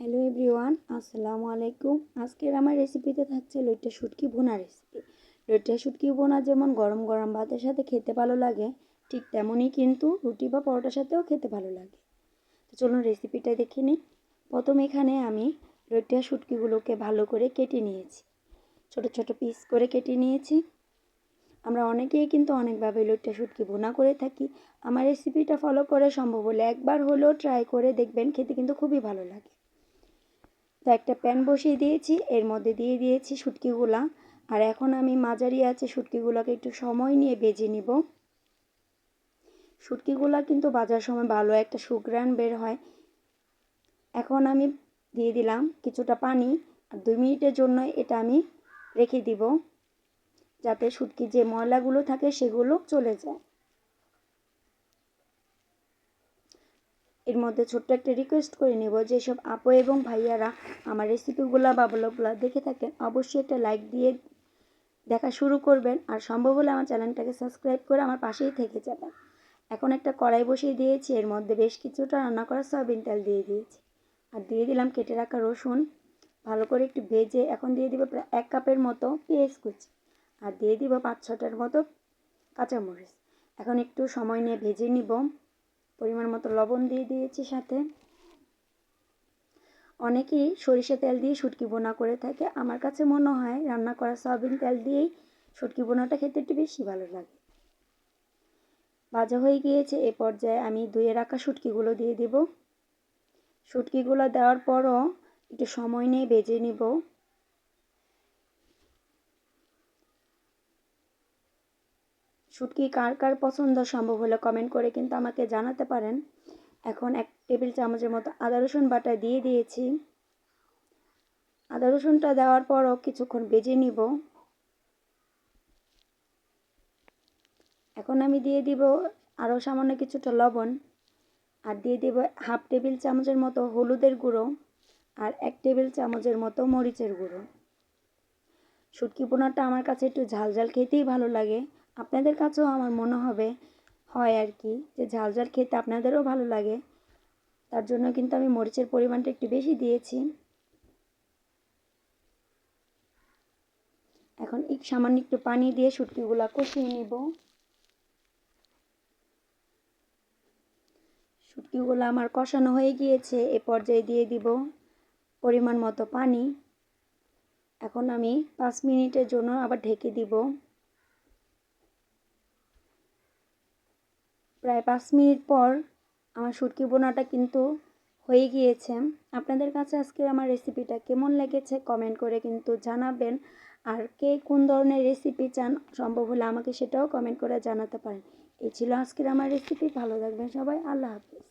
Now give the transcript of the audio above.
Hello everyone, আসসালামু আলাইকুম। আজকের আমার রেসিপিতে থাকছে লইট্টা শুটকি ভুনা রেসিপি। লইট্টা শুটকি ভুনা যেমন গরম গরম ভাতের সাথে খেতে ভালো লাগে, ঠিক তেমনই কিন্তু রুটি বা পরোটার সাথেও খেতে ভালো লাগে। তো চলুন রেসিপিটা দেখে নিই। প্রথম এখানে আমি লইট্টা শুটকিগুলোকে ভালো করে কেটে নিয়েছি। ছোট ছোট পিস করে কেটে নিয়েছি। আমরা অনেকেই কিন্তু অনেকভাবে লইট্টা শুটকি ভুনা করে থাকি। আমার রেসিপিটা ফলো করে সম্ভব হলে একবার হলেও ট্রাই করে দেখবেন, খেতে কিন্তু খুবই ভালো লাগে। তো একটা প্যান বসিয়ে দিয়েছি, এর মধ্যে দিয়ে দিয়েছি শুটকিগুলা। আর এখন আমি মাঝারি আছে শুটকিগুলোকে একটু সময় নিয়ে বেজে নিব। শুটকিগুলা কিন্তু বাজার সময় ভালো একটা সুগ্রান বের হয়। এখন আমি দিয়ে দিলাম কিছুটা পানি, আর দুই মিনিটের জন্য এটা আমি রেখে দিব, যাতে শুটকির যে ময়লাগুলো থাকে সেগুলো চলে যায়। এর মধ্যে ছোট্ট একটা রিকোয়েস্ট করে নেব যেসব আপু এবং ভাইয়ারা আমার রেসিপিগুলো বা ব্লগগুলো দেখে থাকেন অবশ্যই একটা লাইক দিয়ে দেখা শুরু করবেন। আর সম্ভব হলে আমার চ্যানেলটাকে সাবস্ক্রাইব করে আমার পাশেই থেকে যাবেন। এখন একটা কড়াই বসিয়ে দিয়েছি, এর মধ্যে বেশ কিছুটা রান্না করা সয়াবিন তেল দিয়ে দিয়েছি। আর দিয়ে দিলাম কেটে রাখা রসুন। ভালো করে একটু ভেজে এখন দিয়ে দিব প্রায় এক কাপের মতো পেঁয়াজ কুচি। আর দিয়ে দিব পাঁচ ছটার মতো কাঁচামরিচ। এখন একটু সময় নিয়ে ভেজে নিব। পরিমাণ মতো লবণ দিয়ে দিয়েছি সাথে। অনেকেই সরিষা তেল দিয়ে শুটকি বোনা করে থাকে। আমার কাছে মনে হয় রান্না করা সয়াবিন তেল দিয়েই শুটকি বোনাটা খেতে একটু বেশি ভালো লাগে। ভাজা হয়ে গিয়েছে, এ পর্যায়ে আমি ধুয়ে রাখা শুটকিগুলো দিয়ে দেব। শুটকিগুলো দেওয়ার পরও একটু সময় নিয়ে বেজে নিব। শুটকি কার কার পছন্দ সম্ভব হলে কমেন্ট করে কিন্তু আমাকে জানাতে পারেন। এখন এক টেবিল চামচের মতো আদা, রসুন বাটা দিয়ে দিয়েছি। আদা, রসুনটা দেওয়ার পরও কিছুক্ষণ বেজে নিব। এখন আমি দিয়ে দিব আরও সামান্য কিছুটা লবণ আর দিয়ে দেব হাফ টেবিল চামচের মতো হলুদের গুঁড়ো আর এক টেবিল চামচের মতো মরিচের গুঁড়ো। শুটকি পোনাটা আমার কাছে একটু ঝাল ঝাল খেতেই ভালো লাগে। আপনাদের কাছেও আমার মনে হবে, হয় আর কি, যে ঝাল ঝাল খেতে আপনাদেরও ভালো লাগে। তার জন্য কিন্তু আমি মরিচের পরিমাণটা একটু বেশি দিয়েছি। এখন এক সামান্য একটু পানি দিয়ে শুটকিগুলো কষিয়ে নিব। শুটকিগুলো আমার কষানো হয়ে গিয়েছে, এ পর্যায়ে দিয়ে দিব পরিমাণ মতো পানি। এখন আমি পাঁচ মিনিটের জন্য আবার ঢেকে দিব। প্রায় পাঁচ মিনিট পর আমার শুটকি বোনাটা কিন্তু হয়ে গিয়েছে। আপনাদের কাছে আজকে আমার রেসিপিটা কেমন লেগেছে কমেন্ট করে কিন্তু জানাবেন। আর কে কোন ধরনের রেসিপি চান, সম্ভব হলে আমাকে সেটাও কমেন্ট করে জানাতে পারেন। এই ছিল আজকের আমার রেসিপি ভালো থাকবেন সবাই। আল্লাহ হাফিজ।